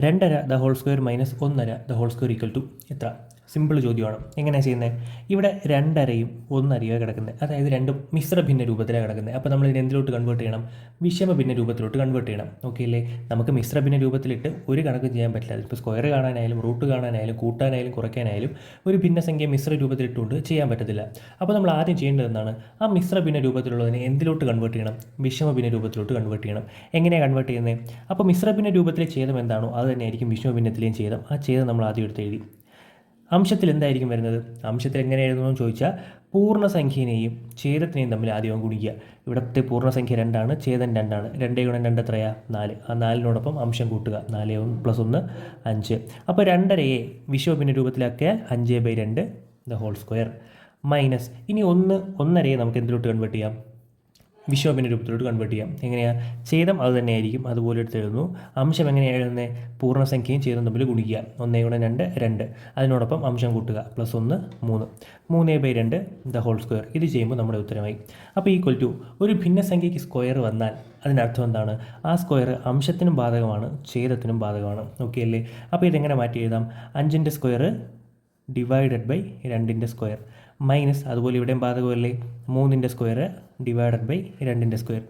രണ്ടര the whole square minus ഒന്നര the whole square equal to എത്ര? സിമ്പിൾ ചോദ്യമാണ്. എങ്ങനെയാണ് ചെയ്യുന്നത് ഇവിടെ രണ്ടരയും ഒന്നരയോ കിടക്കുന്നത്. അതായത് രണ്ടും മിശ്ര ഭിന്ന രൂപത്തിലാണ് കിടക്കുന്നത്. അപ്പോൾ നമ്മൾ ഇതിനെ എന്തിലോട്ട് കൺവേർട്ട് ചെയ്യണം? വിഷമ ഭിന്ന രൂപത്തിലോട്ട് കൺവേർട്ട് ചെയ്യണം. ഓക്കെ അല്ലേ? നമുക്ക് മിശ്ര ഭിന്ന രൂപത്തിലിട്ട് ഒരു കണക്ക് ചെയ്യാൻ പറ്റില്ല. ഇപ്പോൾ സ്ക്വയർ കാണാനായാലും റൂട്ട് കാണാനായാലും കൂട്ടാനായാലും കുറയ്ക്കാനായാലും ഒരു ഭിന്നസംഖ്യ മിശ്ര രൂപത്തിലിട്ടുകൊണ്ട് ചെയ്യാൻ പറ്റത്തില്ല. അപ്പോൾ നമ്മൾ ആദ്യം ചെയ്യേണ്ടത് എന്താണ്? ആ മിശ്ര ഭിന്ന രൂപത്തിലുള്ളതിനെ എന്തിലോട്ട് കൺവേർട്ട് ചെയ്യണം? വിഷമ ഭിന്ന രൂപത്തിലോട്ട് കൺവേർട്ട് ചെയ്യണം. എങ്ങനെയാണ് കൺവേർട്ട് ചെയ്യുന്നത് അപ്പോൾ മിശ്ര ഭിന്ന രൂപത്തിലെ ഛേദം എന്താണോ അത് തന്നെയായിരിക്കും വിഷമ ഭിന്നത്തിലെയും ഛേദം. ആ ഛേദം നമ്മൾ ആദ്യം എടുത്ത് എഴുതി. അംശത്തിൽ എന്തായിരിക്കും വരുന്നത്? അംശത്തിൽ എങ്ങനെ എഴുതുന്നു ചോദിച്ചാൽ പൂർണസംഖ്യനെയും ഛേദത്തിനെയും തമ്മിൽ ആദ്യം ഗുണിക്കുക. ഇവിടുത്തെ പൂർണസംഖ്യ രണ്ടാണ് ഛേദം രണ്ടാണ്. രണ്ടേ ഗുണം രണ്ട് എത്രയാ? നാല്. ആ നാലിനോടൊപ്പം അംശം കൂട്ടുക. നാല് പ്ലസ് ഒന്ന് അഞ്ച്. അപ്പോൾ രണ്ടരയെ വിശ്വഭിന്ന രൂപത്തിലാക്കിയാൽ അഞ്ച് ബൈ രണ്ട് ദ ഹോൾ സ്ക്വയർ മൈനസ് ഇനി ഒന്ന് ഒന്നരയെ നമുക്ക് എന്തിലോട്ട് കൺവേർട്ട് ചെയ്യാം? വിശ്വഭിന്ന രൂപത്തിലോട്ട് കൺവേർട്ട് ചെയ്യാം. എങ്ങനെയാണ് ഛേദം അത് തന്നെയായിരിക്കും. അതുപോലെ എടുത്ത് എഴുതുന്നു. അംശം എങ്ങനെയാണ് എഴുതുന്നത് പൂർണസംഖ്യയും ഛേദം തമ്മിൽ ഗുണിക്കുക. ഒന്നേ ഗുണം രണ്ട് രണ്ട്. അതിനോടൊപ്പം അംശം കൂട്ടുക. പ്ലസ് ഒന്ന് മൂന്ന്. മൂന്നേ ബൈ രണ്ട് ദ ഹോൾ സ്ക്വയർ ഇത് ചെയ്യുമ്പോൾ നമ്മുടെ ഉത്തരമായി. അപ്പോൾ ഈക്വൽ ടു ഒരു ഭിന്നസംഖ്യയ്ക്ക് സ്ക്വയർ വന്നാൽ അതിനർത്ഥം എന്താണ്? ആ സ്ക്വയർ അംശത്തിനും ബാധകമാണ് ഛേദത്തിനും ബാധകമാണ്. ഓക്കെ അല്ലേ? അപ്പോൾ ഇതെങ്ങനെ മാറ്റി എഴുതാം? അഞ്ചിന്റെ സ്ക്വയർ ഡിവൈഡഡ് ബൈ രണ്ടിന്റെ സ്ക്വയർ മൈനസ് അതുപോലെ ഇവിടെയും ബാധകമല്ലേ? മൂന്നിന്റെ സ്ക്വയർ ഡിവൈഡഡ് ബൈ രണ്ടിന്റെ സ്ക്വയർ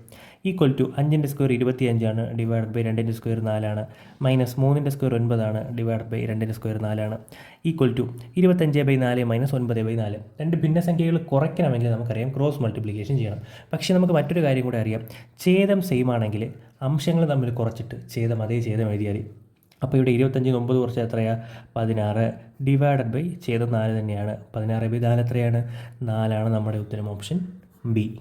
ഈക്വൽ ടു അഞ്ചിന്റെ സ്ക്വയർ ഇരുപത്തി അഞ്ചാണ് ഡിവൈഡഡ് ബൈ രണ്ടിന്റെ സ്ക്വയർ നാലാണ്. മൈനസ് മൂന്നിന്റെ സ്ക്വയർ ഒൻപതാണ് ഡിവൈഡഡ് ബൈ രണ്ടിന്റെ സ്ക്വയർ നാലാണ്. ഈക്വൽ ടു ഇരുപത്തഞ്ച് ബൈ നാല് മൈനസ് ഒൻപത് ബൈ നാല്. രണ്ട് ഭിന്നസംഖ്യകൾ കുറയ്ക്കണമെങ്കിൽ നമുക്കറിയാം ക്രോസ് മൾട്ടിപ്ലിക്കേഷൻ ചെയ്യണം. പക്ഷേ നമുക്ക് മറ്റൊരു കാര്യം കൂടെ അറിയാം. ഛേദം സെയിം ആണെങ്കിൽ അംശങ്ങൾ തമ്മിൽ കുറച്ചിട്ട് ഛേദം അതേ ഛേദം എഴുതിയാൽ അപ്പോൾ ഇവിടെ ഇരുപത്തഞ്ചിന് ഒമ്പത് കുറച്ച് എത്രയാണ് പതിനാറ്. ഡിവൈഡഡ് ബൈ ഛേദം നാല് തന്നെയാണ്. പതിനാറ് ബൈ നാല് എത്രയാണ്? നാലാണ് നമ്മുടെ ഉത്തരം ഓപ്ഷൻ ബി